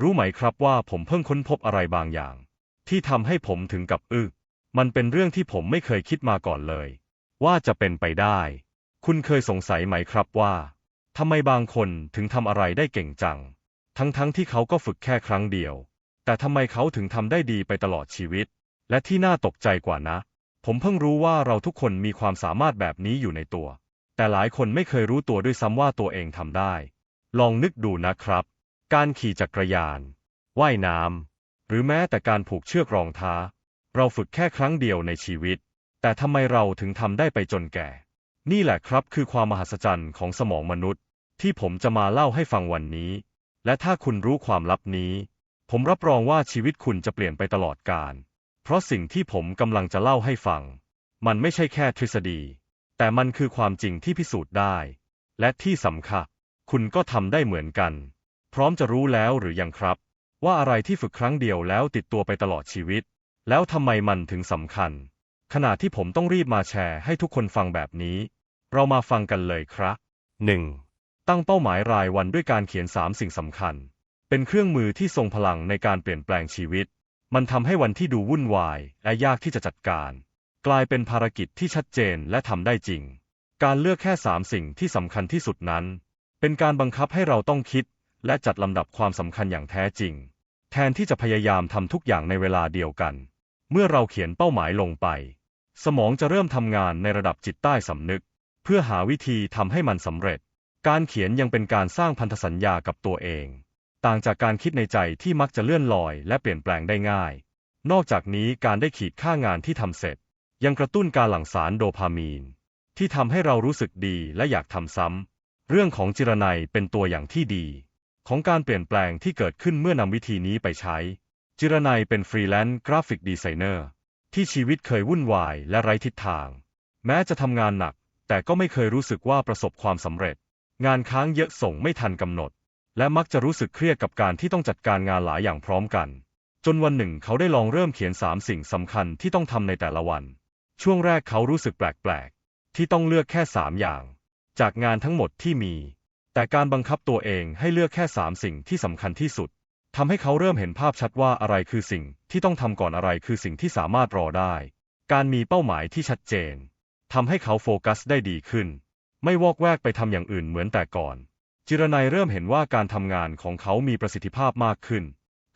รู้ไหมครับว่าผมเพิ่งค้นพบอะไรบางอย่าง ที่ทำให้ผมถึงกับอึกมันเป็นเรื่องที่ผมไม่เคยคิดมาก่อนเลย ว่าจะเป็นไปได้ คุณเคยสงสัยไหมครับว่าทำไมบางคนถึงทำอะไรได้เก่งจัง ทั้งๆทที่เขาก็ฝึกแค่ครั้งเดียว แต่ทำไมเขาถึงทำได้ดีไปตลอดชีวิต และที่น่าตกใจกว่านะ ผมเพิ่งรู้ว่าเราทุกคนมีความสามารถแบบนี้อยู่ในตัว แต่หลายคนไม่เคยรู้ตัวด้วยซ้ำว่าตัวเองทำได้ ลองนึกดูนะครับ การขี่จักรยาน ว่ายน้ำ หรือแม้แต่การผูกเชือกรองเท้า เราฝึกแค่ครั้งเดียวในชีวิต แต่ทำไมเราถึงทำได้ไปจนแก่ นี่แหละครับคือความมหัศจรรย์ของสมองมนุษย์ ที่ผมจะมาเล่าให้ฟังวันนี้ และถ้าคุณรู้ความลับนี้ ผมรับรองว่าชีวิตคุณจะเปลี่ยนไปตลอดกาล เพราะสิ่งที่ผมกำลังจะเล่าให้ฟัง มันไม่ใช่แค่ทฤษฎี แต่มันคือความจริงที่พิสูจน์ได้ และที่สำคัญ คุณก็ทำได้เหมือนกัน พร้อมจะรู้แล้วหรือยังครับ ว่าอะไรที่ฝึกครั้งเดียวแล้วติดตัวไปตลอดชีวิต แล้วทำไมมันถึงสำคัญ ขณะที่ผมต้องรีบมาแชร์ให้ทุกคนฟังแบบนี้ เรามาฟังกันเลยครับ 1. ตั้งเป้าหมายรายวันด้วยการเขียน 3 สิ่งสำคัญ เป็นเครื่องมือที่ทรงพลังในการเปลี่ยนแปลงชีวิต มันทำให้วันที่ดูวุ่นวายและยากที่จะจัดการ กลายเป็นภารกิจที่ชัดเจนและทำได้จริง การเลือกแค่ 3 สิ่งที่สำคัญที่สุดนั้น เป็นการบังคับให้เราต้องคิด และจัดลำดับความสำคัญอย่างแท้จริง แทนที่จะพยายามทำทุกอย่างในเวลาเดียวกัน เมื่อเราเขียนเป้าหมายลงไป สมองจะเริ่มทำงานในระดับจิตใต้สำนึก เพื่อหาวิธีทำให้มันสำเร็จ การเขียนยังเป็นการสร้างพันธสัญญากับตัวเอง ต่างจากการคิดในใจที่มักจะเลื่อนลอยและเปลี่ยนแปลงได้ง่าย นอกจากนี้การได้ขีดค่างานที่ทำเสร็จ ยังกระตุ้นการหลั่งสารโดพามีน ที่ทำให้เรารู้สึกดีและอยากทำซ้ำเรื่องของจิรนัยเป็นตัวอย่างที่ดี ของการเปลี่ยนแปลงที่เกิดขึ้นเมื่อนำวิธีนี้ไปใช้ จิรนัยเป็นฟรีแลนซ์กราฟิกดีไซเนอร์ที่ชีวิตเคยวุ่นวายและไร้ทิศทาง แม้จะทำงานหนัก แต่ก็ไม่เคยรู้สึกว่าประสบความสำเร็จ งานค้างเยอะส่งไม่ทันกำหนด และมักจะรู้สึกเครียดกับการที่ต้องจัดการงานหลายอย่างพร้อมกัน จนวันหนึ่งเขาได้ลองเริ่มเขียนสามสิ่งสำคัญที่ต้องทำในแต่ละวัน ช่วงแรกเขารู้สึกแปลกๆ ที่ต้องเลือกแค่สามอย่าง จากงานทั้งหมดที่มี แต่การบังคับตัวเองให้เลือกแค่สามสิ่งที่สำคัญที่สุดทำให้เขาเริ่มเห็นภาพชัดว่าอะไรคือสิ่งที่ต้องทำก่อนอะไรคือสิ่งที่สามารถรอได้ การมีเป้าหมายที่ชัดเจนทำให้เขาโฟกัสได้ดีขึ้น ไม่วอกแวกไปทำอย่างอื่นเหมือนแต่ก่อน จิรนัยเริ่มเห็นว่าการทำงานของเขามีประสิทธิภาพมากขึ้น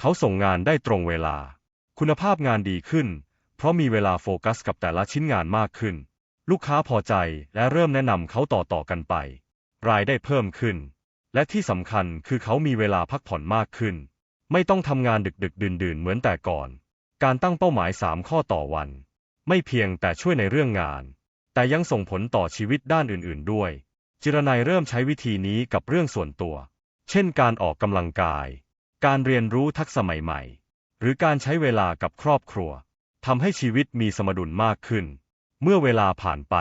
เขาส่งงานได้ตรงเวลา คุณภาพงานดีขึ้น เพราะมีเวลาโฟกัสกับแต่ละชิ้นงานมากขึ้น ลูกค้าพอใจและเริ่มแนะนำเขาต่อๆกันไป รายได้เพิ่มขึ้น และที่สำคัญคือเขามีเวลาพักผ่อนมากขึ้น ไม่ต้องทำงานดึกดึกดื่นดื่นเหมือนแต่ก่อน การตั้งเป้าหมาย 3 ข้อต่อวัน ไม่เพียงแต่ช่วยในเรื่องงาน แต่ยังส่งผลต่อชีวิตด้านอื่น ๆ ด้วย จิรนัยเริ่มใช้วิธีนี้กับเรื่องส่วนตัว เช่น การออกกำลังกาย การเรียนรู้ทักษะใหม่ ๆ หรือการใช้เวลากับครอบครัวทำให้ชีวิตมีสมดุลมากขึ้น เมื่อเวลาผ่านไป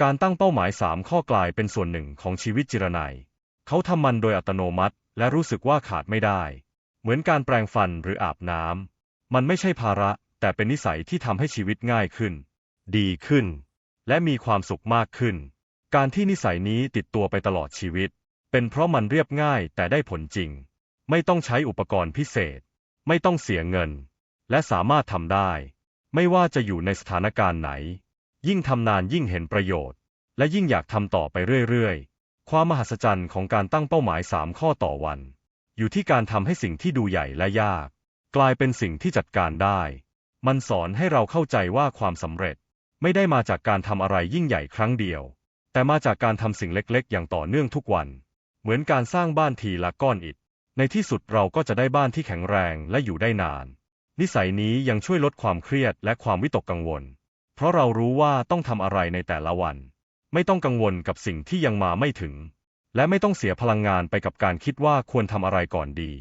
การตั้งเป้าหมาย 3 ข้อกลายเป็นส่วนหนึ่งของชีวิตจิรนัย เขาทำมันโดยอัตโนมัติและรู้สึกว่าขาดไม่ได้ เหมือนการแปรงฟันหรืออาบน้ำ มันไม่ใช่ภาระ แต่เป็นนิสัยที่ทำให้ชีวิตง่ายขึ้น ดีขึ้น และมีความสุขมากขึ้น การที่นิสัยนี้ติดตัวไปตลอดชีวิต เป็นเพราะมันเรียบง่ายแต่ได้ผลจริง ไม่ต้องใช้อุปกรณ์พิเศษ ไม่ต้องเสียเงิน และสามารถทำได้ ไม่ว่าจะอยู่ในสถานการณ์ไหน ยิ่งทำนานยิ่งเห็นประโยชน์ และยิ่งอยากทำต่อไปเรื่อยๆ ความมหัศจรรย์ของการตั้งเป้าหมาย 3 ข้อต่อวัน อยู่ที่การทำให้สิ่งที่ดูใหญ่และยาก กลายเป็นสิ่งที่จัดการได้ มันสอนให้เราเข้าใจว่าความสำเร็จ ไม่ได้มาจากการทำอะไรยิ่งใหญ่ครั้งเดียว แต่มาจากการทำสิ่งเล็กๆ อย่างต่อเนื่องทุกวัน เหมือนการสร้างบ้านทีละก้อนอิฐ ในที่สุดเราก็จะได้บ้านที่แข็งแรงและอยู่ได้นาน นิสัยนี้ยังช่วยลดความเครียดและความวิตกกังวล เพราะเรารู้ว่าต้องทำอะไรในแต่ละวัน ไม่ต้องกังวลกับสิ่งที่ยังมาไม่ถึง และไม่ต้องเสียพลังงานไปกับการคิดว่าควรทำอะไรก่อนดี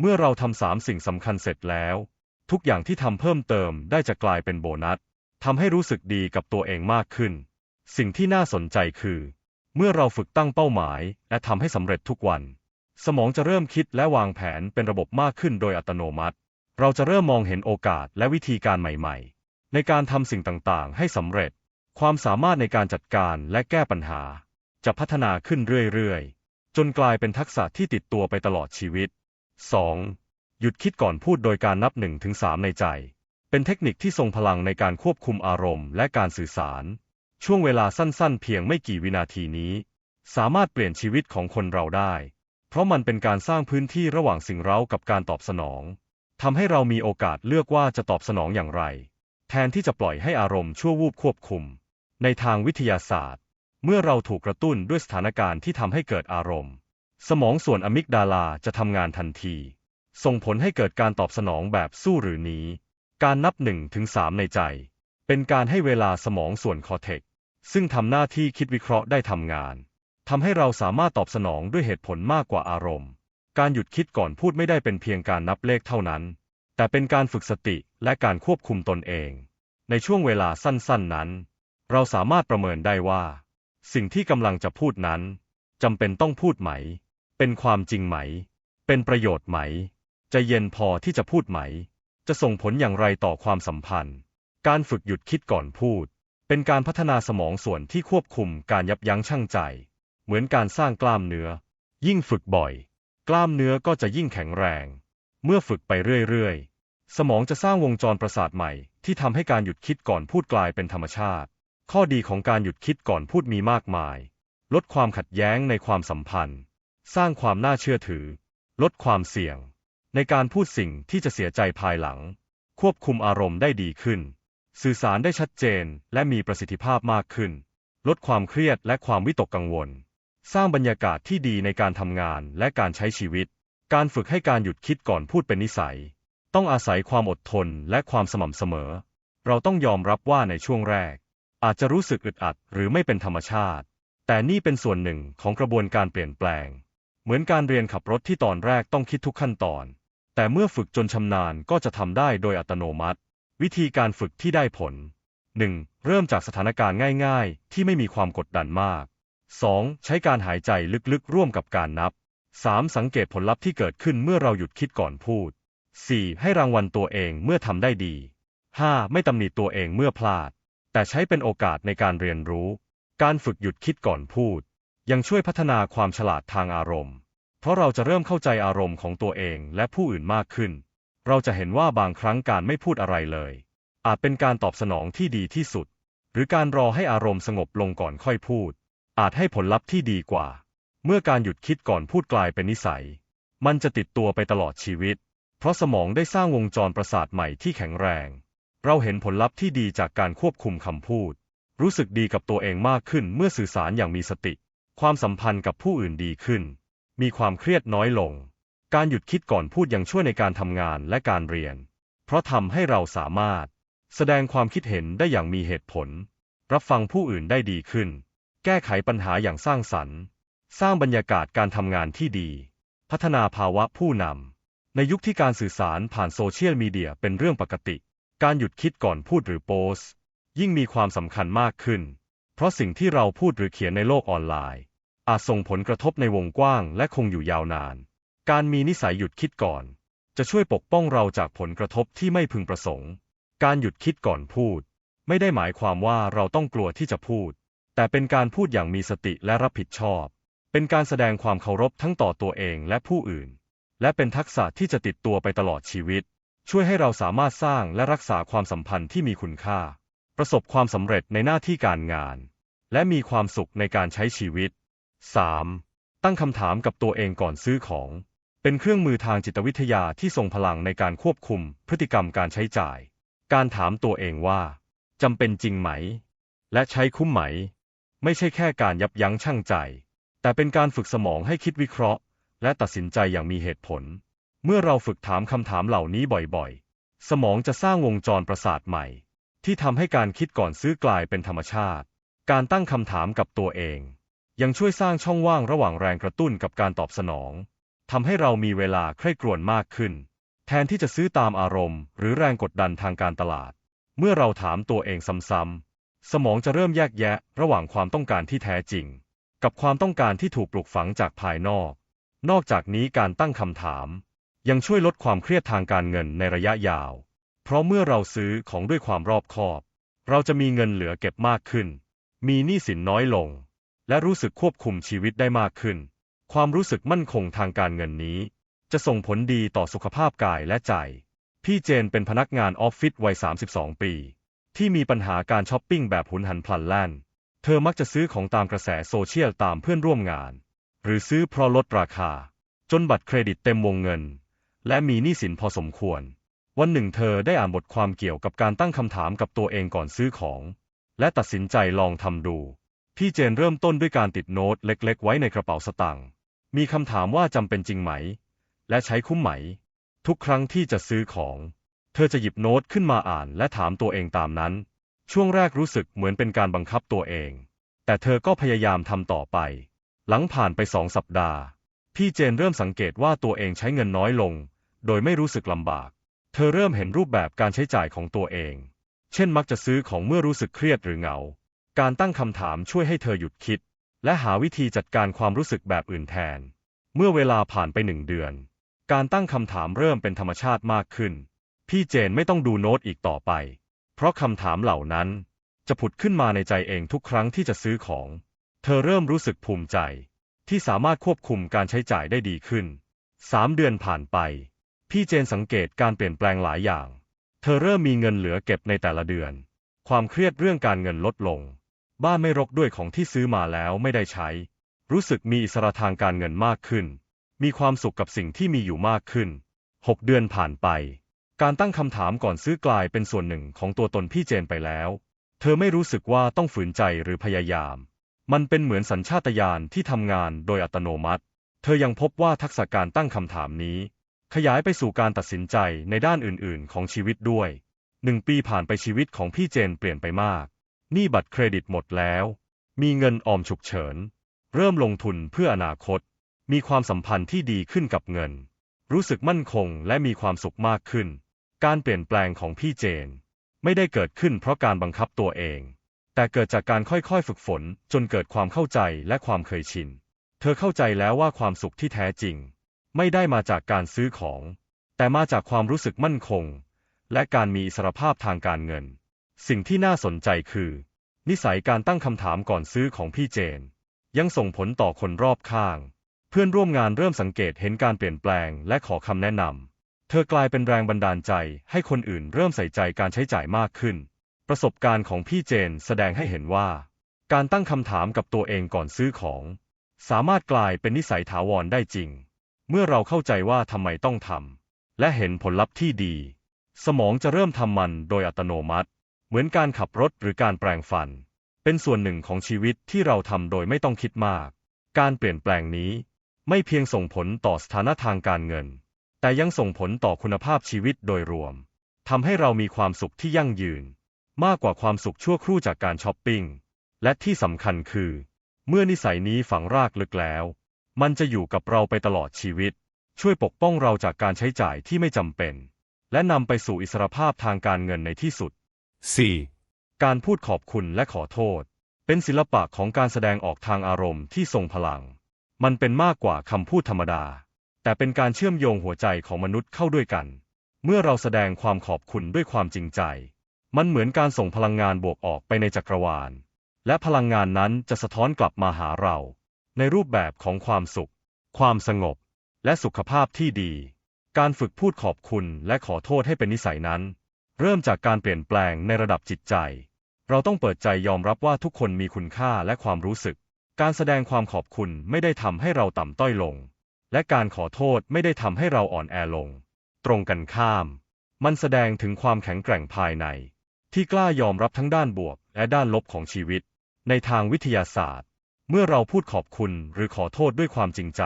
เมื่อเราทำสามสิ่งสำคัญเสร็จแล้ว ทุกอย่างที่ทำเพิ่มเติมได้จะกลายเป็นโบนัสทำให้รู้สึกดีกับตัวเองมากขึ้น สิ่งที่น่าสนใจคือ เมื่อเราฝึกตั้งเป้าหมายและทำให้สำเร็จทุกวัน สมองจะเริ่มคิดและวางแผนเป็นระบบมากขึ้นโดยอัตโนมัติ เราจะเริ่มมองเห็นโอกาสและวิธีการใหม่ ๆ ในการทำสิ่งต่างๆ ให้สำเร็จ ความสามารถในการจัดการและแก้ปัญหา จะพัฒนาขึ้นเรื่อยๆ จนกลายเป็นทักษะที่ติดตัวไปตลอดชีวิต 2. หยุดคิดก่อนพูดโดยการนับหนึ่งถึงสามในใจ เป็นเทคนิคที่ทรงพลังในการควบคุมอารมณ์และการสื่อสาร ช่วงเวลาสั้นๆ เพียงไม่กี่วินาทีนี้ สามารถเปลี่ยนชีวิตของคนเราได้ เพราะมันเป็นการสร้างพื้นที่ระหว่างสิ่งเร้ากับการตอบสนองทำให้เรามีโอกาสเลือกว่าจะตอบสนองอย่างไร แทนที่จะปล่อยให้อารมณ์ชั่ววูบควบคุม ในทางวิทยาศาสตร์ เมื่อเราถูกกระตุ้นด้วยสถานการณ์ที่ทำให้เกิดอารมณ์ สมองส่วนอะมิกดาลาจะทำงานทันที ส่งผลให้เกิดการตอบสนองแบบสู้หรือหนีการนับหนึ่งถึงสามในใจ เป็นการให้เวลาสมองส่วนคอเทกซ์ซึ่งทำหน้าที่คิดวิเคราะห์ได้ทำงานทำให้เราสามารถตอบสนองด้วยเหตุผลมากกว่าอารมณ์ การหยุดคิดก่อนพูดไม่ได้เป็นเพียงการนับเลขเท่านั้น แต่เป็นการฝึกสติและการควบคุมตนเอง ในช่วงเวลาสั้นๆนั้น เราสามารถประเมินได้ว่า สิ่งที่กำลังจะพูดนั้นจำเป็นต้องพูดไหม เป็นความจริงไหม เป็นประโยชน์ไหม จะเย็นพอที่จะพูดไหม จะส่งผลอย่างไรต่อความสัมพันธ์ การฝึกหยุดคิดก่อนพูด เป็นการพัฒนาสมองส่วนที่ควบคุมการยับยั้งชั่งใจ เหมือนการสร้างกล้ามเนื้อ ยิ่งฝึกบ่อย กล้ามเนื้อก็จะยิ่งแข็งแรง เมื่อฝึกไปเรื่อยๆ สมองจะสร้างวงจรประสาทใหม่ ที่ทำให้การหยุดคิดก่อนพูดกลายเป็นธรรมชาติ ข้อดีของการหยุดคิดก่อนพูดมีมากมาย ลดความขัดแย้งในความสัมพันธ์ สร้างความน่าเชื่อถือ ลดความเสี่ยง ในการพูดสิ่งที่จะเสียใจภายหลัง ควบคุมอารมณ์ได้ดีขึ้น สื่อสารได้ชัดเจนและมีประสิทธิภาพมากขึ้น ลดความเครียดและความวิตกกังวล สร้างบรรยากาศที่ดีในการทำงานและการใช้ชีวิต การฝึกให้การหยุดคิดก่อนพูดเป็นนิสัย ต้องอาศัยความอดทนและความสม่ำเสมอ เราต้องยอมรับว่าในช่วงแรก อาจจะรู้สึกอึดอัดหรือไม่เป็นธรรมชาติ แต่นี่เป็นส่วนหนึ่งของกระบวนการเปลี่ยนแปลง เหมือนการเรียนขับรถที่ตอนแรกต้องคิดทุกขั้นตอน แต่เมื่อฝึกจนชำนาญก็จะทำได้โดยอัตโนมัติ วิธีการฝึกที่ได้ผล 1. เริ่มจากสถานการณ์ง่าย ๆ ที่ไม่มีความกดดันมาก 2. ใช้การหายใจลึกๆ ร่วมกับการนับ 3. สังเกตผลลัพธ์ที่เกิดขึ้นเมื่อเราหยุดคิดก่อนพูด 4. ให้รางวัลตัวเองเมื่อทำได้ดี 5. ไม่ตำหนิตัวเองเมื่อพลาด แต่ใช้เป็นโอกาสในการเรียนรู้ การฝึกหยุดคิดก่อนพูด ยังช่วยพัฒนาความฉลาดทางอารมณ์ เพราะเราจะเริ่มเข้าใจอารมณ์ของตัวเองและผู้อื่นมากขึ้น เราจะเห็นว่าบางครั้งการไม่พูดอะไรเลย อาจเป็นการตอบสนองที่ดีที่สุด หรือการรอให้อารมณ์สงบลงก่อนค่อยพูด อาจให้ผลลัพธ์ที่ดีกว่า เมื่อการหยุดคิดก่อนพูดกลายเป็นนิสัย มันจะติดตัวไปตลอดชีวิต เพราะสมองได้สร้างวงจรประสาทใหม่ที่แข็งแรง เราเห็นผลลัพธ์ที่ดีจากการควบคุมคำพูด รู้สึกดีกับตัวเองมากขึ้นเมื่อสื่อสารอย่างมีสติ ความสัมพันธ์กับผู้อื่นดีขึ้น มีความเครียดน้อยลง การหยุดคิดก่อนพูดยังช่วยในการทำงานและการเรียน เพราะทำให้เราสามารถ แสดงความคิดเห็นได้อย่างมีเหตุผล รับฟังผู้อื่นได้ดีขึ้น แก้ไขปัญหาอย่างสร้างสรรค์ สร้างบรรยากาศการทำงานที่ดี พัฒนาภาวะผู้นำ ในยุคที่การสื่อสารผ่านโซเชียลมีเดียเป็นเรื่องปกติ การหยุดคิดก่อนพูดหรือโพสยิ่งมีความสำคัญมากขึ้น เพราะสิ่งที่เราพูดหรือเขียนในโลกออนไลน์ อาจส่งผลกระทบในวงกว้างและคงอยู่ยาวนาน การมีนิสัยหยุดคิดก่อน จะช่วยปกป้องเราจากผลกระทบที่ไม่พึงประสงค์ การหยุดคิดก่อนพูด ไม่ได้หมายความว่าเราต้องกลัวที่จะพูด แต่เป็นการพูดอย่างมีสติและรับผิดชอบ เป็นการแสดงความเคารพทั้งต่อตัวเองและผู้อื่น และเป็นทักษะที่จะติดตัวไปตลอดชีวิต ช่วยให้เราสามารถสร้างและรักษาความสัมพันธ์ที่มีคุณค่า ประสบความสำเร็จในหน้าที่การงาน และมีความสุขในการใช้ชีวิต 3. ตั้งคำถามกับตัวเองก่อนซื้อของ เป็นเครื่องมือทางจิตวิทยาที่ทรงพลังในการควบคุมพฤติกรรมการใช้จ่าย การถามตัวเองว่าจำเป็นจริงไหม และใช้คุ้มไหม ไม่ใช่แค่การยับยั้งชั่งใจ แต่เป็นการฝึกสมองให้คิดวิเคราะห์ และตัดสินใจอย่างมีเหตุผล เมื่อเราฝึกถามคำถามเหล่านี้บ่อยๆ สมองจะสร้างวงจรประสาทใหม่ ที่ทำให้การคิดก่อนซื้อกลายเป็นธรรมชาติ การตั้งคำถามกับตัวเอง ยังช่วยสร้างช่องว่างระหว่างแรงกระตุ้นกับการตอบสนองทำให้เรามีเวลาใคร่ครวญมากขึ้น แทนที่จะซื้อตามอารมณ์ หรือแรงกดดันทางการตลาด เมื่อเราถามตัวเองซ้ำๆ สมองจะเริ่มแยกแยะระหว่างความต้องการที่แท้จริง กับความต้องการที่ถูกปลูกฝังจากภายนอก นอกจากนี้การตั้งคำถาม ยังช่วยลดความเครียดทางการเงินในระยะยาว เพราะเมื่อเราซื้อของด้วยความรอบคอบ เราจะมีเงินเหลือเก็บมากขึ้น มีหนี้สินน้อยลง และรู้สึกควบคุมชีวิตได้มากขึ้น ความรู้สึกมั่นคงทางการเงินนี้ จะส่งผลดีต่อสุขภาพกายและใจ พี่เจนเป็นพนักงานออฟฟิศวัย 32 ปี ที่มีปัญหาการช้อปปิ้งแบบหุนหันพลันแล่น เธอมักจะซื้อของตามกระแสโซเชียลตามเพื่อนร่วมงาน หรือซื้อเพราะลดราคา จนบัตรเครดิตเต็มวงเงิน และมีหนี้สินพอสมควร วันหนึ่งเธอได้อ่านบทความเกี่ยวกับการตั้งคำถามกับตัวเองก่อนซื้อของ และตัดสินใจลองทำดู พี่เจนเริ่มต้นด้วยการติดโน้ตเล็ก ๆ ไว้ในกระเป๋าสตางค์มีคำถามว่าจำเป็นจริงไหม และใช้คุ้มไหม ทุกครั้งที่จะซื้อของ เธอจะหยิบโน้ตขึ้นมาอ่านและถามตัวเองตามนั้น ช่วงแรกรู้สึกเหมือนเป็นการบังคับตัวเอง แต่เธอก็พยายามทำต่อไป หลังผ่านไปสองสัปดาห์ พี่เจนเริ่มสังเกตว่าตัวเองใช้เงินน้อยลง โดยไม่รู้สึกลำบาก เธอเริ่มเห็นรูปแบบการใช้จ่ายของตัวเอง เช่นมักจะซื้อของเมื่อรู้สึกเครียดหรือเหงา การตั้งคำถามช่วยให้เธอหยุดคิด และหาวิธีจัดการความรู้สึกแบบอื่นแทน เมื่อเวลาผ่านไปหนึ่งเดือน การตั้งคำถามเริ่มเป็นธรรมชาติมากขึ้น พี่เจนไม่ต้องดูโน้ตอีกต่อไป เพราะคำถามเหล่านั้นจะผุดขึ้นมาในใจเองทุกครั้งที่จะซื้อของ เธอเริ่มรู้สึกภูมิใจ ที่สามารถควบคุมการใช้จ่ายได้ดีขึ้นสามเดือนผ่านไป พี่เจนสังเกตการเปลี่ยนแปลงหลายอย่าง เธอเริ่มมีเงินเหลือเก็บในแต่ละเดือน ความเครียดเรื่องการเงินลดลง บ้านไม่รกด้วยของที่ซื้อมาแล้วไม่ได้ใช้ รู้สึกมีอิสระทางการเงินมากขึ้น มีความสุขกับสิ่งที่มีอยู่มากขึ้นหกเดือนผ่านไป การตั้งคำถามก่อนซื้อกลายเป็นส่วนหนึ่งของตัวตนพี่เจนไปแล้ว เธอไม่รู้สึกว่าต้องฝืนใจหรือพยายาม มันเป็นเหมือนสัญชาตญาณที่ทำงานโดยอัตโนมัติ เธอยังพบว่าทักษะการตั้งคำถามนี้ ขยายไปสู่การตัดสินใจในด้านอื่น ๆ ของชีวิตด้วย หนึ่งปีผ่านไปชีวิตของพี่เจนเปลี่ยนไปมากหนี้บัตรเครดิตหมดแล้ว มีเงินออมฉุกเฉิน เริ่มลงทุนเพื่ออนาคต มีความสัมพันธ์ที่ดีขึ้นกับเงิน รู้สึกมั่นคงและมีความสุขมากขึ้น การเปลี่ยนแปลงของพี่เจน ไม่ได้เกิดขึ้นเพราะการบังคับตัวเอง แต่เกิดจากการค่อยๆฝึกฝนจนเกิดความเข้าใจและความเคยชิน เธอเข้าใจแล้วว่าความสุขที่แท้จริง ไม่ได้มาจากการซื้อของ แต่มาจากความรู้สึกมั่นคง และการมีอิสรภาพทางการเงิน สิ่งที่น่าสนใจคือ นิสัยการตั้งคำถามก่อนซื้อของพี่เจน ยังส่งผลต่อคนรอบข้าง เพื่อนร่วมงานเริ่มสังเกตเห็นการเปลี่ยนแปลงและขอคำแนะนำเธอกลายเป็นแรงบันดาลใจให้คนอื่นเริ่มใส่ใจการใช้จ่ายมากขึ้น ประสบการณ์ของพี่เจนแสดงให้เห็นว่า การตั้งคำถามกับตัวเองก่อนซื้อของ สามารถกลายเป็นนิสัยถาวรได้จริง เมื่อเราเข้าใจว่าทำไมต้องทำและเห็นผลลัพธ์ที่ดี สมองจะเริ่มทำมันโดยอัตโนมัติ เหมือนการขับรถหรือการแปลงฟัน เป็นส่วนหนึ่งของชีวิตที่เราทำโดยไม่ต้องคิดมาก การเปลี่ยนแปลงนี้ ไม่เพียงส่งผลต่อสถานะทางการเงิน แต่ยังส่งผลต่อคุณภาพชีวิตโดยรวมทำให้เรามีความสุขที่ยั่งยืน มากกว่าความสุขชั่วครู่จากการช้อปปิ้ง และที่สำคัญคือ เมื่อนิสัยนี้ฝังรากลึกแล้ว มันจะอยู่กับเราไปตลอดชีวิต ช่วยปกป้องเราจากการใช้จ่ายที่ไม่จำเป็น และนำไปสู่อิสรภาพทางการเงินในที่สุด 4. การพูดขอบคุณและขอโทษ เป็นศิลปะของการแสดงออกทางอารมณ์ที่ทรงพลัง มันเป็นมากกว่าคำพูดธรรมดา แต่เป็นการเชื่อมโยงหัวใจของมนุษย์เข้าด้วยกัน เมื่อเราแสดงความขอบคุณด้วยความจริงใจ มันเหมือนการส่งพลังงานบวกออกไปในจักรวาล และพลังงานนั้นจะสะท้อนกลับมาหาเรา ในรูปแบบของความสุข ความสงบ และสุขภาพที่ดี การฝึกพูดขอบคุณและขอโทษให้เป็นนิสัยนั้น เริ่มจากการเปลี่ยนแปลงในระดับจิตใจ เราต้องเปิดใจยอมรับว่าทุกคนมีคุณค่าและความรู้สึก การแสดงความขอบคุณไม่ได้ทำให้เราต่ำต้อยลง และการขอโทษไม่ได้ทำให้เราอ่อนแอลง ตรงกันข้าม มันแสดงถึงความแข็งแกร่งภายใน ที่กล้ายอมรับทั้งด้านบวกและด้านลบของชีวิต ในทางวิทยาศาสตร์ เมื่อเราพูดขอบคุณหรือขอโทษด้วยความจริงใจ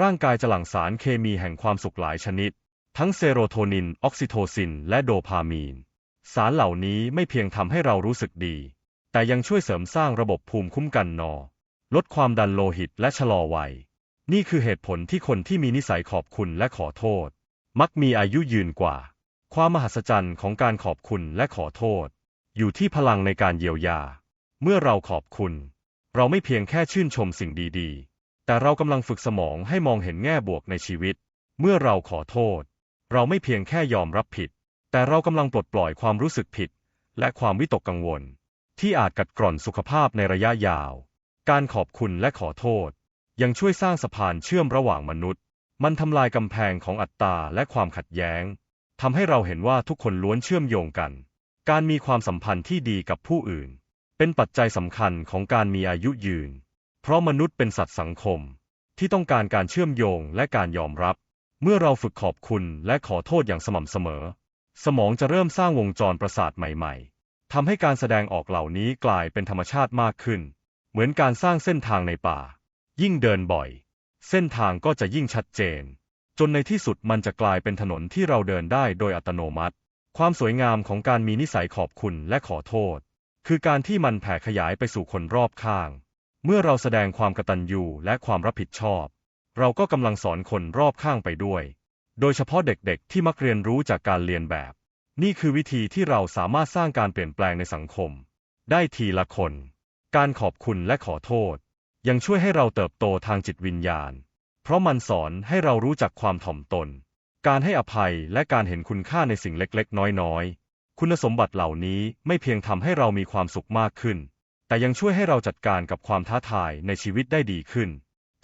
ร่างกายจะหลั่งสารเคมีแห่งความสุขหลายชนิด ทั้งเซโรโทนิน ออกซิโทซิน และโดพามีน สารเหล่านี้ไม่เพียงทำให้เรารู้สึกดี แต่ยังช่วยเสริมสร้างระบบภูมิคุ้มกันนอ ลดความดันโลหิตและชะลอวัย นี่คือเหตุผลที่คนที่มีนิสัยขอบคุณและขอโทษ มักมีอายุยืนกว่า ความมหัศจรรย์ของการขอบคุณและขอโทษ อยู่ที่พลังในการเยียวยา เมื่อเราขอบคุณ เราไม่เพียงแค่ชื่นชมสิ่งดีๆ แต่เรากำลังฝึกสมองให้มองเห็นแง่บวกในชีวิต เมื่อเราขอโทษ เราไม่เพียงแค่ยอมรับผิด แต่เรากำลังปลดปล่อยความรู้สึกผิด และความวิตกกังวล ที่อาจกัดกร่อนสุขภาพในระยะยาว การขอบคุณและขอโทษ ยังช่วยสร้างสะพานเชื่อมระหว่างมนุษย์ มันทำลายกำแพงของอัตตาและความขัดแย้ง ทำให้เราเห็นว่าทุกคนล้วนเชื่อมโยงกัน การมีความสัมพันธ์ที่ดีกับผู้อื่น เป็นปัจจัยสำคัญของการมีอายุยืน เพราะมนุษย์เป็นสัตว์สังคม ที่ต้องการการเชื่อมโยงและการยอมรับ เมื่อเราฝึกขอบคุณและขอโทษอย่างสม่ำเสมอ สมองจะเริ่มสร้างวงจรประสาทใหม่ๆทำให้การแสดงออกเหล่านี้กลายเป็นธรรมชาติมากขึ้น เหมือนการสร้างเส้นทางในป่า ยิ่งเดินบ่อย เส้นทางก็จะยิ่งชัดเจน จนในที่สุดมันจะกลายเป็นถนนที่เราเดินได้โดยอัตโนมัติ ความสวยงามของการมีนิสัยขอบคุณและขอโทษ คือการที่มันแผ่ขยายไปสู่คนรอบข้าง เมื่อเราแสดงความกตัญญูและความรับผิดชอบ เราก็กำลังสอนคนรอบข้างไปด้วย โดยเฉพาะเด็กๆ ที่มักเรียนรู้จากการเรียนแบบ นี่คือวิธีที่เราสามารถสร้างการเปลี่ยนแปลงในสังคม ได้ทีละคน การขอบคุณและขอโทษ ยังช่วยให้เราเติบโตทางจิตวิญญาณ เพราะมันสอนให้เรารู้จักความถ่อมตน การให้อภัยและการเห็นคุณค่าในสิ่งเล็กๆ น้อยๆ คุณสมบัติเหล่านี้ไม่เพียงทำให้เรามีความสุขมากขึ้น แต่ยังช่วยให้เราจัดการกับความท้าทายในชีวิตได้ดีขึ้น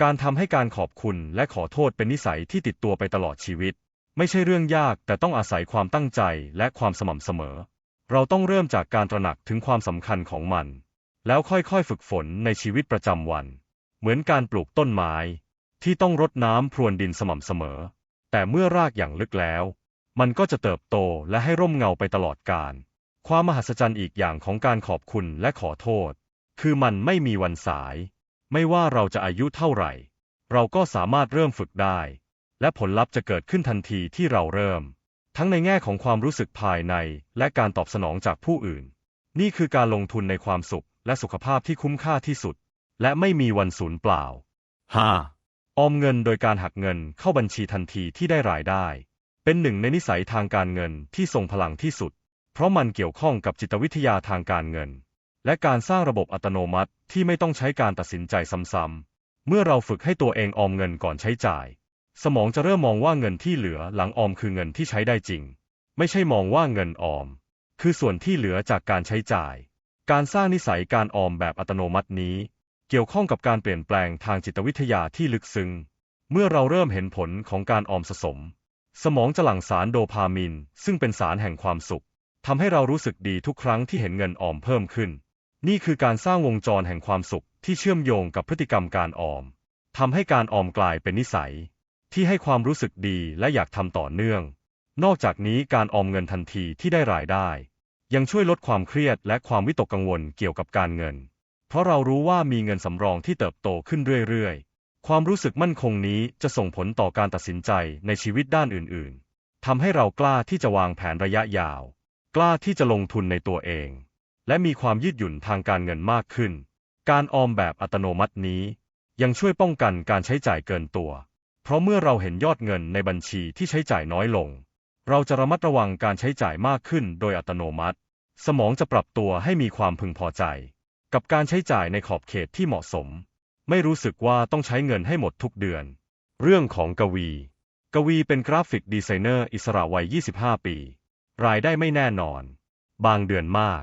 การทำให้การขอบคุณและขอโทษเป็นนิสัยที่ติดตัวไปตลอดชีวิต ไม่ใช่เรื่องยากแต่ต้องอาศัยความตั้งใจและความสม่ำเสมอ เราต้องเริ่มจากการตระหนักถึงความสำคัญของมัน แล้วค่อยๆฝึกฝนในชีวิตประจำวัน เหมือนการปลูกต้นไม้ ที่ต้องรดน้ำพรวนดินสม่ำเสมอ แต่เมื่อรากอย่างลึกแล้ว มันก็จะเติบโตและให้ร่มเงาไปตลอดกาลความมหัศจรรย์อีกอย่างของการขอบคุณและขอโทษ คือมันไม่มีวันสาย ไม่ว่าเราจะอายุเท่าไหร่ เราก็สามารถเริ่มฝึกได้ และผลลัพธ์จะเกิดขึ้นทันทีที่เราเริ่ม ทั้งในแง่ของความรู้สึกภายในและการตอบสนองจากผู้อื่น นี่คือการลงทุนในความสุขและสุขภาพที่คุ้มค่าที่สุด และไม่มีวันสูญเปล่า 5. ออมเงินโดยการหักเงินเข้าบัญชีทันทีที่ได้รายได้ เป็นหนึ่งในนิสัยทางการเงินที่ทรงพลังที่สุด เพราะมันเกี่ยวข้องกับจิตวิทยาทางการเงิน และการสร้างระบบอัตโนมัติที่ไม่ต้องใช้การตัดสินใจซ้ำๆ เมื่อเราฝึกให้ตัวเองออมเงินก่อนใช้จ่าย สมองจะเริ่มมองว่าเงินที่เหลือหลังออมคือเงินที่ใช้ได้จริง ไม่ใช่มองว่าเงินออม คือส่วนที่เหลือจากการใช้จ่าย การสร้างนิสัยการออมแบบอัตโนมัตินี้ เกี่ยวข้องกับการเปลี่ยนแปลงทางจิตวิทยาที่ลึกซึ้ง เมื่อเราเริ่มเห็นผลของการออมสะสม สมองจะหลั่งสารโดพามินซึ่งเป็นสารแห่งความสุขทำให้เรารู้สึกดีทุกครั้งที่เห็นเงินออมเพิ่มขึ้น นี่คือการสร้างวงจรแห่งความสุขที่เชื่อมโยงกับพฤติกรรมการออมทำให้การออมกลายเป็นนิสัย ที่ให้ความรู้สึกดีและอยากทำต่อเนื่อง นอกจากนี้การออมเงินทันทีที่ได้รายได้ ยังช่วยลดความเครียดและความวิตกกังวลเกี่ยวกับการเงิน เพราะเรารู้ว่ามีเงินสำรองที่เติบโตขึ้นเรื่อยๆ ความรู้สึกมั่นคงนี้จะส่งผลต่อการตัดสินใจในชีวิตด้านอื่นๆ ทำให้เรากล้าที่จะวางแผนระยะยาว กล้าที่จะลงทุนในตัวเอง และมีความยืดหยุ่นทางการเงินมากขึ้น การออมแบบอัตโนมัตินี้ ยังช่วยป้องกันการใช้จ่ายเกินตัว เพราะเมื่อเราเห็นยอดเงินในบัญชีที่ใช้จ่ายน้อยลง เราจะระมัดระวังการใช้จ่ายมากขึ้นโดยอัตโนมัติ สมองจะปรับตัวให้มีความพึงพอใจ กับการใช้จ่ายในขอบเขตที่เหมาะสม ไม่รู้สึกว่าต้องใช้เงินให้หมดทุกเดือน เรื่องของกวี กวีเป็นกราฟิกดีไซเนอร์อิสระวัย 25 ปี รายได้ไม่แน่นอน บางเดือนมาก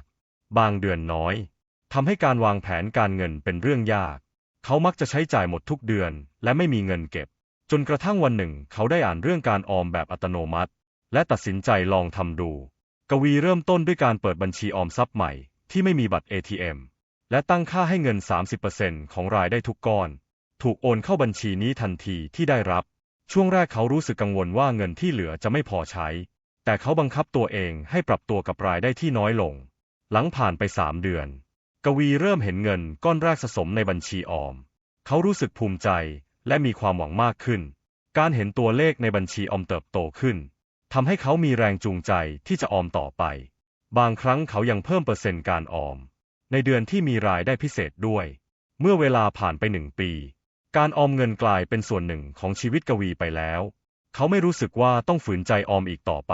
บางเดือนน้อยทำให้การวางแผนการเงินเป็นเรื่องยาก เขามักจะใช้จ่ายหมดทุกเดือน และไม่มีเงินเก็บ จนกระทั่งวันหนึ่งเขาได้อ่านเรื่องการออมแบบอัตโนมัติ และตัดสินใจลองทำดู กวีเริ่มต้นด้วยการเปิดบัญชีออมทรัพย์ใหม่ที่ไม่มีบัตร ATM และตั้งค่าให้เงิน 30%ของรายได้ทุกก้อน ถูกโอนเข้าบัญชีนี้ทันทีที่ได้รับ ช่วงแรกเขารู้สึกกังวลว่าเงินที่เหลือจะไม่พอใช้ แต่เขาบังคับตัวเองให้ปรับตัวกับรายได้ที่น้อยลง หลังผ่านไปสามเดือน กวีเริ่มเห็นเงินก้อนแรกสะสมในบัญชีออม เขารู้สึกภูมิใจและมีความหวังมากขึ้น การเห็นตัวเลขในบัญชีออมเติบโตขึ้นทำให้เขามีแรงจูงใจที่จะออมต่อไป บางครั้งเขายังเพิ่มเปอร์เซ็นต์การออม ในเดือนที่มีรายได้พิเศษด้วย เมื่อเวลาผ่านไปหนึ่งปี การออมเงินกลายเป็นส่วนหนึ่งของชีวิตกวีไปแล้ว เขาไม่รู้สึกว่าต้องฝืนใจออมอีกต่อไป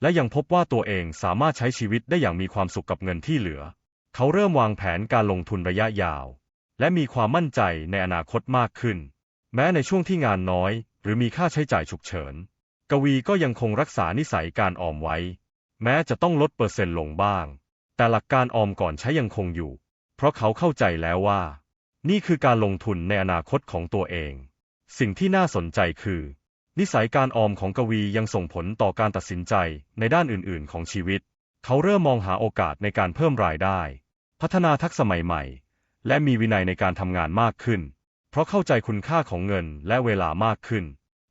และยังพบว่าตัวเองสามารถใช้ชีวิตได้อย่างมีความสุขกับเงินที่เหลือ เขาเริ่มวางแผนการลงทุนระยะยาว และมีความมั่นใจในอนาคตมากขึ้น แม้ในช่วงที่งานน้อย หรือมีค่าใช้จ่ายฉุกเฉิน กวีก็ยังคงรักษานิสัยการออมไว้ แม้จะต้องลดเปอร์เซ็นต์ลงบ้าง แต่หลักการออมก่อนใช้ยังคงอยู่ เพราะเขาเข้าใจแล้วว่า นี่คือการลงทุนในอนาคตของตัวเอง สิ่งที่น่าสนใจคือ นิสัยการออมของกวียังส่งผลต่อการตัดสินใจในด้านอื่นๆ ของชีวิต เขาเริ่มมองหาโอกาสในการเพิ่มรายได้ พัฒนาทักษะใหม่ๆ และมีวินัยในการทำงานมากขึ้น เพราะเข้าใจคุณค่าของเงินและเวลามากขึ้น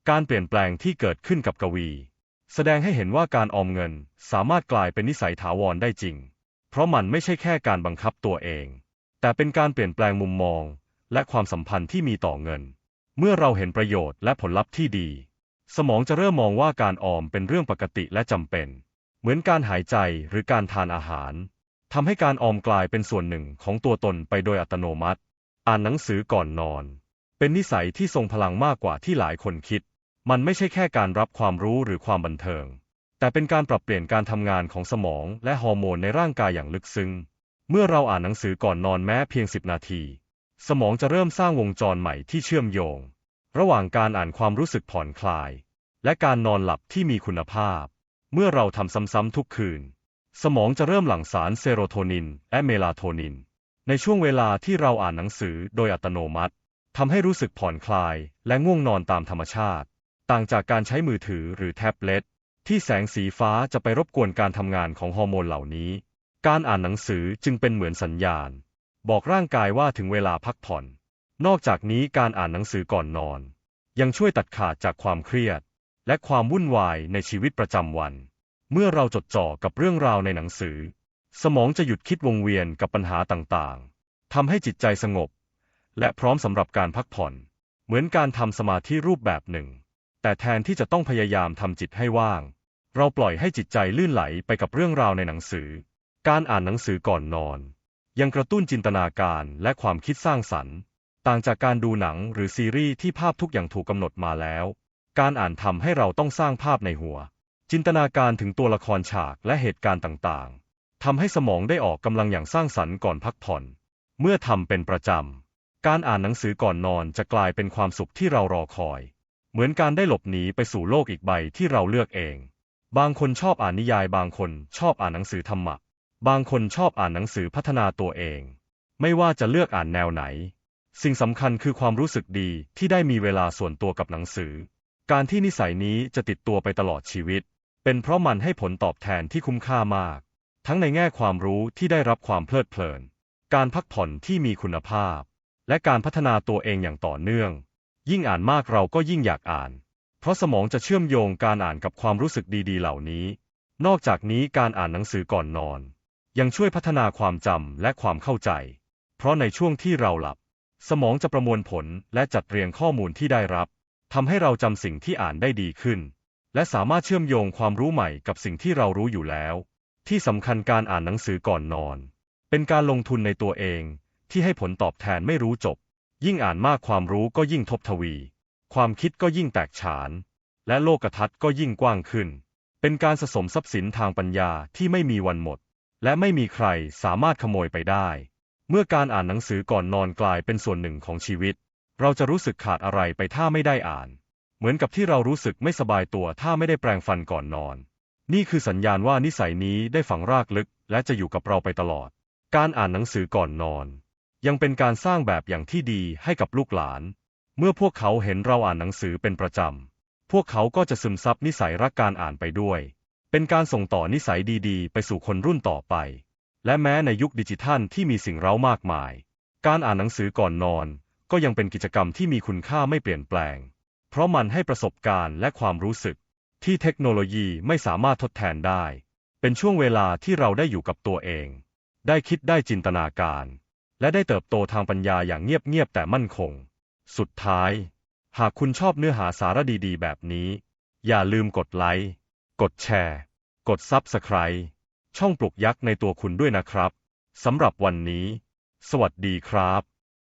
การเปลี่ยนแปลงที่เกิดขึ้นกับกวี แสดงให้เห็นว่าการออมเงินสามารถกลายเป็นนิสัยถาวรได้จริง เพราะมันไม่ใช่แค่การบังคับตัวเอง แต่เป็นการเปลี่ยนแปลงมุมมอง และความสัมพันธ์ที่มีต่อเงิน เมื่อเราเห็นประโยชน์และผลลัพธ์ที่ดี สมองจะเริ่มมองว่าการออมเป็นเรื่องปกติและจำเป็น เหมือนการหายใจหรือการทานอาหารทำให้การออมกลายเป็นส่วนหนึ่งของตัวตนไปโดยอัตโนมัติ อ่านหนังสือก่อนนอน เป็นนิสัยที่ทรงพลังมากกว่าที่หลายคนคิด มันไม่ใช่แค่การรับความรู้หรือความบันเทิง แต่เป็นการปรับเปลี่ยนการทำงานของสมองและฮอร์โมนในร่างกายอย่างลึกซึ้ง เมื่อเราอ่านหนังสือก่อนนอนแม้เพียง 10 นาที สมองจะเริ่มสร้างวงจรใหม่ที่เชื่อมโยง ระหว่างการอ่านความรู้สึกผ่อนคลาย และการนอนหลับที่มีคุณภาพ เมื่อเราทำซ้ำๆทุกคืน สมองจะเริ่มหลั่งสารเซโรโทนิน และเมลาโทนิน ในช่วงเวลาที่เราอ่านหนังสือโดยอัตโนมัติทำให้รู้สึกผ่อนคลายและง่วงนอนตามธรรมชาติ ต่างจากการใช้มือถือหรือแท็บเล็ต ที่แสงสีฟ้าจะไปรบกวนการทำงานของฮอร์โมนเหล่านี้ การอ่านหนังสือจึงเป็นเหมือนสัญญาณ บอกร่างกายว่าถึงเวลาพักผ่อน นอกจากนี้การอ่านหนังสือก่อนนอน ยังช่วยตัดขาดจากความเครียด และความวุ่นวายในชีวิตประจำวัน เมื่อเราจดจ่อกับเรื่องราวในหนังสือ สมองจะหยุดคิดวงเวียนกับปัญหาต่างๆทำให้จิตใจสงบ และพร้อมสำหรับการพักผ่อน เหมือนการทำสมาธิรูปแบบหนึ่ง แต่แทนที่จะต้องพยายามทำจิตให้ว่าง เราปล่อยให้จิตใจลื่นไหลไปกับเรื่องราวในหนังสือ การอ่านหนังสือก่อนนอน ยังกระตุ้นจินตนาการและความคิดสร้างสรรค์ ต่างจากการดูหนังหรือซีรีส์ที่ภาพทุกอย่างถูกกำหนดมาแล้ว การอ่านทำให้เราต้องสร้างภาพในหัว จินตนาการถึงตัวละครฉากและเหตุการณ์ต่างๆทำให้สมองได้ออกกำลังอย่างสร้างสรรค์ก่อนพักผ่อน เมื่อทำเป็นประจำ การอ่านหนังสือก่อนนอนจะกลายเป็นความสุขที่เรารอคอย เหมือนการได้หลบหนีไปสู่โลกอีกใบที่เราเลือกเอง บางคนชอบอ่านนิยาย บางคนชอบอ่านหนังสือธรรมะ บางคนชอบอ่านหนังสือพัฒนาตัวเอง ไม่ว่าจะเลือกอ่านแนวไหน สิ่งสำคัญคือความรู้สึกดีที่ได้มีเวลาส่วนตัวกับหนังสือ การที่นิสัยนี้จะติดตัวไปตลอดชีวิต เป็นเพราะมันให้ผลตอบแทนที่คุ้มค่ามาก ทั้งในแง่ความรู้ที่ได้รับความเพลิดเพลิน การพักผ่อนที่มีคุณภาพ และการพัฒนาตัวเองอย่างต่อเนื่อง ยิ่งอ่านมากเราก็ยิ่งอยากอ่าน ราะสมองจะเชื่อมโยงการอ่านกับความรู้สึกดีๆ เหล่านี้ นอกจากนี้การอ่านหนังสือก่อนนอน ยังช่วยพัฒนาความจำและความเข้าใจ เพราะในช่วงที่เราหลับ สมองจะประมวลผลและจัดเรียงข้อมูลที่ได้รับทำให้เราจำสิ่งที่อ่านได้ดีขึ้น และสามารถเชื่อมโยงความรู้ใหม่กับสิ่งที่เรารู้อยู่แล้ว ที่สำคัญการอ่านหนังสือก่อนนอน เป็นการลงทุนในตัวเองที่ให้ผลตอบแทนไม่รู้จบ ยิ่งอ่านมากความรู้ก็ยิ่งทบทวี ความคิดก็ยิ่งแตกฉาน และโลกทัศน์ก็ยิ่งกว้างขึ้น เป็นการสะสมทรัพย์สินทางปัญญาที่ไม่มีวันหมด และไม่มีใครสามารถขโมยไปได้ เมื่อการอ่านหนังสือก่อนนอนกลายเป็นส่วนหนึ่งของชีวิต เราจะรู้สึกขาดอะไรไปถ้าไม่ได้อ่าน เหมือนกับที่เรารู้สึกไม่สบายตัวถ้าไม่ได้แปรงฟันก่อนนอน นี่คือสัญญาณว่านิสัยนี้ได้ฝังรากลึก และจะอยู่กับเราไปตลอด การอ่านหนังสือก่อนนอน ยังเป็นการสร้างแบบอย่างที่ดีให้กับลูกหลาน เมื่อพวกเขาเห็นเราอ่านหนังสือเป็นประจำ พวกเขาก็จะซึมซับนิสัยรักการอ่านไปด้วย เป็นการส่งต่อนิสัยดีๆ ไปสู่คนรุ่นต่อไป และแม้ในยุคดิจิทัลที่มีสิ่งเร้ามากมาย การอ่านหนังสือก่อนนอน ก็ยังเป็นกิจกรรมที่มีคุณค่าไม่เปลี่ยนแปลง เพราะมันให้ประสบการณ์และความรู้สึก ที่เทคโนโลยีไม่สามารถทดแทนได้ เป็นช่วงเวลาที่เราได้อยู่กับตัวเอง ได้คิดได้จินตนาการ และได้เติบโตทางปัญญาอย่างเงียบๆแต่มั่นคง สุดท้าย หากคุณชอบเนื้อหาสาระดีๆ แบบนี้ อย่าลืมกดไลค์ กดแชร์ กดซับสไคร b ์ช่องปลุกยักษ์ในตัวคุณด้วยนะครับ สำหรับวันนี้ สวัสดีครับ